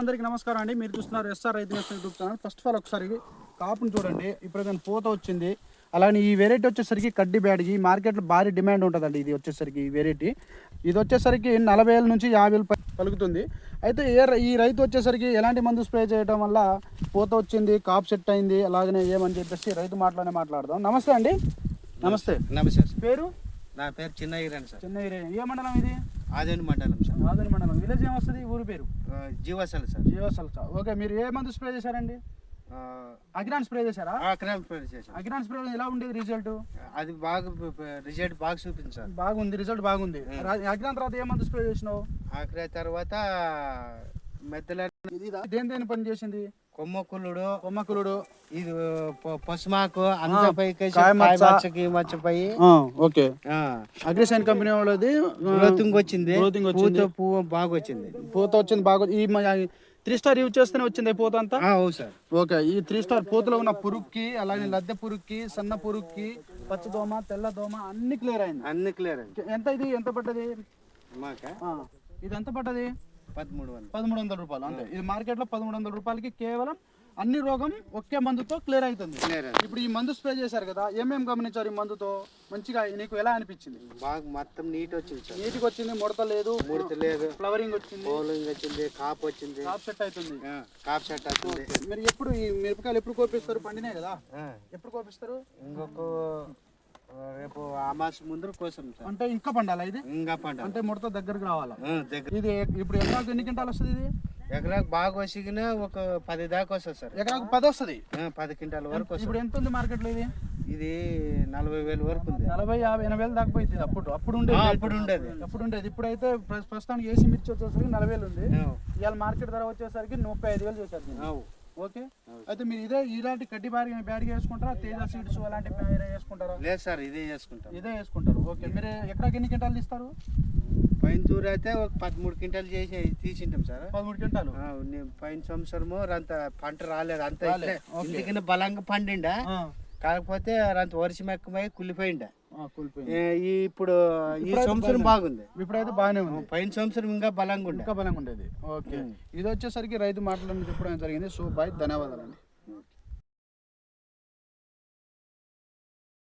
అందరికీ నమస్కారం అండి. మీరు చూస్తున్నారు ఎస్ఆర్ రైతు YouTube channel. First of all ఒకసారి కాపుని చూడండి. ఇప్పుడు దాని పూత వచ్చింది. అలానే ఈ వెరైటీ వచ్చేసరికి కడ్డీ బ్యాడ్కి మార్కెట్లో భారీ డిమాండ్ ఉంటుందండి ఇది వచ్చేసరికి ఈ వెరైటీ ఇది వచ్చేసరికి నలభై వేల నుంచి యాభై వేలు పలుకుతుంది. అయితే ఏ ఈ రైతు వచ్చేసరికి ఎలాంటి మందు స్ప్రే చేయడం వల్ల పూత వచ్చింది కాపు సెట్ అయింది అలాగనే ఏమని చెప్పేసి రైతు మాటలోనే మాట్లాడదాం. నమస్తే అండి. నమస్తే. నమస్తే పేరు? నా పేరు చిన్న ఈరన్ సార్. చిన్న ఏరియా. ఏ మండలం ఇది? ఆదేని మండలం సార్. ఆదోని మండలం. విలేజ్ ఏమొస్తుంది? ఊరి పేరు? జీవసల్ సార్. జియోసల్సా ఓకే మీరు ఏ మందు స్ప్రే చేశారండి? అగ్రాన్ స్ప్రే చేశారా? ఆ, క్రాప్ స్ప్రే చేశాను. అగ్రాన్ స్ప్రే ఎలా ఉండేది రిజల్ట్? అది బాగా రిజల్ట్ బాగా చూపింది సార్. బాగుంది రిజల్ట్ బాగుంది. అగ్రాన్ తర్వాత ఏ మందు స్ప్రే చేసినావు? ఆఖరి తర్వాత మెత్తల దేని దేని పని చేసింది? కొమ్మకులుడు కొమ్మకులుడు ఇది పసుమాకు అంత పైకి కాయ మచ్చ. మచ్చకి మచ్చపై. ఓకే. అగ్రిసైన్ కంపెనీ వాళ్ళది గ్రోతింగ్ వచ్చింది. పూత పువ్వు బాగా వచ్చింది పూత వచ్చింది బాగా ఈ త్రీ స్టార్ యూజ్ చేస్తేనే వచ్చింది పూత అంతా? అవును సార్. ఓకే ఈ త్రీ స్టార్ పూతలో ఉన్న పురుగుకి అలాగే లద్దె పురుగుకి సన్న పురుగుకి పచ్చదోమ తెల్ల దోమ అన్ని క్లియర్ అయింది. అన్ని క్లియర్ అండి ఎంత ఇది? ఎంత పడ్డది? ఇది ఎంత పడ్డది? పదమూడు వందలు. పదమూడు వందల రూపాయలు అంతే. ఇది మార్కెట్లో పదమూడు వందల రూపాయలకి కేవలం అన్ని రోగం ఒకే మందుతో క్లియర్ అవుతుంది ఇప్పుడు ఈ మందు స్ప్రే చేశారు కదా ఏమేం గమనించారు ఈ మందుతో? మంచిగా నీకు ఎలా అనిపించింది? బాగా మొత్తం నీట్ వచ్చింది నీటికి వచ్చింది ముడత లేదు ముడత లేదు. ఫ్లవరింగ్ వచ్చింది. వచ్చింది కాపు వచ్చింది. టాప్ సెట్ అవుతుంది. కాపు సెట్ అవుతుంది. మీరు ఎప్పుడు ఈ మిరపకాయలు ఎప్పుడు కోపిస్తారు? పండినాయి కదా. ఎప్పుడు కోపిస్తారు? ఇంకొక రేపు అమాస ముందు కోసం సార్. అంటే ఇంకా పండాలా ఇది? ఇంకా పంట అంటే ముడత దగ్గరకు రావాలా? దగ్గర. ఇది ఇప్పుడు ఎకరాకు ఎన్ని క్వింటాలు వస్తుంది ఇది? ఎకరాకు బాగా వచ్చిన ఒక పది దాకా వస్తుంది సార్. ఎకరాకు పది వస్తుంది? పది క్వింటాల వరకు ఇప్పుడు ఎంత ఉంది మార్కెట్లో ఇది? ఇది నలభై వేలు వరకు ఉంది. నలభై యాభై ఎనభై వేలు దాకా పోయింది. అప్పుడు అప్పుడు ఉండేది. అప్పుడు ఉండేది. అప్పుడు ఉండేది. ఇప్పుడైతే ప్ర- ప్రస్తుతానికి ఏసీ మిర్చి వచ్చేసరికి నలభై వేలు ఉంది. ఇవాళ మార్కెట్ ధర వచ్చేసరికి ముప్పై ఐదు వేలు చేశారు. ఓకే? అయితే మీరు ఇదే ఇలాంటి కడ్డి బారి బ్యాడ్గా వేసుకుంటారా? తేజ సీడ్స్ అలాంటి వేసుకుంటారా? లేదు సార్ ఇదే చేసుకుంటాం ఇదే వేసుకుంటారు. ఓకే. మీరు ఎకరాకి ఎన్ని క్వింటాలు తీస్తారు? పైన తూరు అయితే ఒక పదమూడు క్వింటాలు చేసి తీసింటాం సార్. పదమూడు క్వింటాలు? పైన సంవత్సరము అంత పంట రాలేదు అంత. ఇంటికి బలంగా పండిండా. కాకపోతే అంత వర్షం ఎక్కువై కుళ్ళిపోయిండా. ఈ ఇప్పుడు ఈ సంవత్సరం బాగుంది. ఇప్పుడైతే బాగానే ఉంది. పైన సంవత్సరం ఇంకా బలంగా ఉండే. ఇంకా బలంగా ఉండేది. ఓకే. ఇది వచ్చేసరికి రైతు మాటలను చెప్పడం జరిగింది. సో బాయ్ ధన్యవాదాలండి.